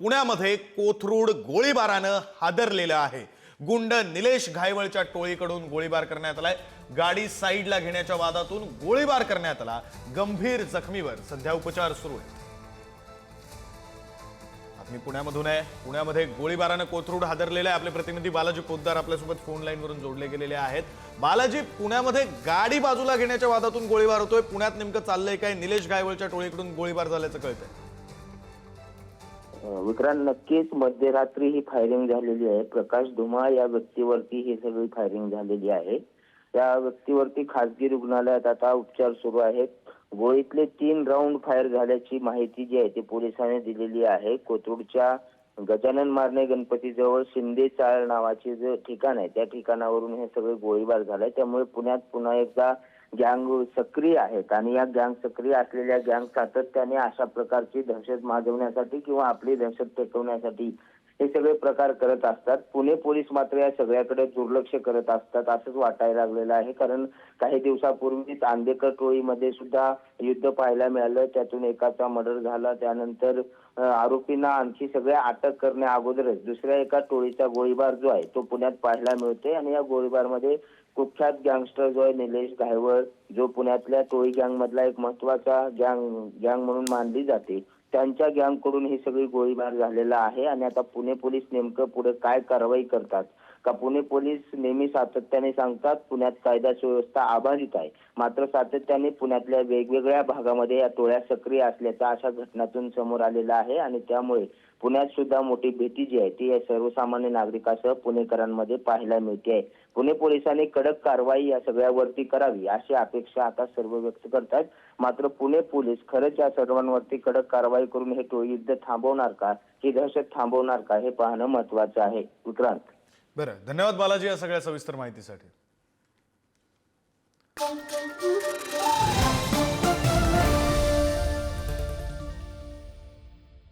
पुण्यामध्ये कोथरूड गोळीबारानं हादरलेलं आहे. गुंड निलेश घायवळच्या टोळीकडून गोळीबार करण्यात आलाय. गाडी साईडला घेण्याच्या वादातून गोळीबार करण्यात आला. गंभीर जखमीवर सध्या उपचार सुरू आहेत. मी पुण्यामधून आहे. पुण्यामध्ये गोळीबारानं कोथरूड हादरलेलं आहे. आपले प्रतिनिधी बालाजी पोद्दार आपल्यासोबत फोन लाईनवरून जोडले गेलेले आहेत. बालाजी पुण्यामध्ये गाडी बाजूला घेण्याच्या वादातून गोळीबार होतोय. पुण्यात नेमकं चाललंय काय? निलेश गायवळच्या टोळीकडून गोळीबार झाल्याचं कळतंय. विक्रांत नक्कीच मध्यरात्री ही फायरिंग झालेली आहे. प्रकाश धुमाळ या व्यक्तीवरती ही सगळी फायरिंग झालेली आहे. त्या व्यक्तीवरती खासगी रुग्णालयात आता उपचार सुरू आहेत. गोळीतले तीन राऊंड फायर झाल्याची माहिती जी आहे ती पोलिसांनी दिलेली आहे. कोथरूडच्या गजानन मारणे गणपती जवळ शिंदे चाळ नावाचे जे ठिकाण आहे त्या ठिकाणावरून हे सगळे गोळीबार झालाय. त्यामुळे पुण्यात पुन्हा एकदा गँग सक्रिय आहेत आणि या गँग सक्रिय असलेल्या गँग सातत्याने अशा प्रकारची दहशत माजवण्यासाठी किंवा आपली दहशत पेटवण्यासाठी हे सगळे प्रकार करत असतात. पुणे पोलीस मात्र या सगळ्याकडे दुर्लक्ष करत असतात असंच वाटायला लागलेलं आहे. कारण काही दिवसापूर्वीच आंबेकर टोळीमध्ये सुद्धा युद्ध पाहायला मिळालं. त्यातून एकाचा मर्डर झाला. त्यानंतर आरोपींना आणखी सगळ्या अटक करण्या अगोदरच दुसऱ्या एका टोळीचा गोळीबार जो आहे तो पुण्यात पाहायला मिळतोय. आणि या गोळीबारमध्ये कुख्यात गँगस्टर जो आहे निलेश घायवळ जो पुण्यातल्या टोळी गँग मधला एक महत्त्वाचा गँग गँग म्हणून मानली जाते. त्यांच्या गँगकडून ही सगळी गोळीबार झालेला आहे आणि आता पुणे पोलीस नेमकं पुढे काय कारवाई करतात? का पुणे पोलीस नेहमी सातत्याने सांगतात पुण्यात कायदा सुव्यवस्था आभारित आहे? मात्र सातत्याने पुण्यातल्या वेगवेगळ्या भागामध्ये या टोळ्या सक्रिय असल्याचा अशा घटनातून समोर आलेला आहे आणि त्यामुळे पुण्यात सुद्धा मोठी भीती जी आहे ती या सर्वसामान्य नागरिकासह पुणेकरांमध्ये पाहायला मिळते आहे. पुणे पोलिसांनी कडक कारवाई या सगळ्यावरती करावी अशी अपेक्षा आता सर्व व्यक्त करतात. मात्र पुणे पोलीस खरंच या सर्वांवरती कडक कारवाई करून हे टोळी युद्ध थांबवणार का? ही दहशत थांबवणार का? हे पाहणं महत्वाचं आहे. विक्रांत. बरं. धन्यवाद बालाजी या सगळ्या सविस्तर माहितीसाठी.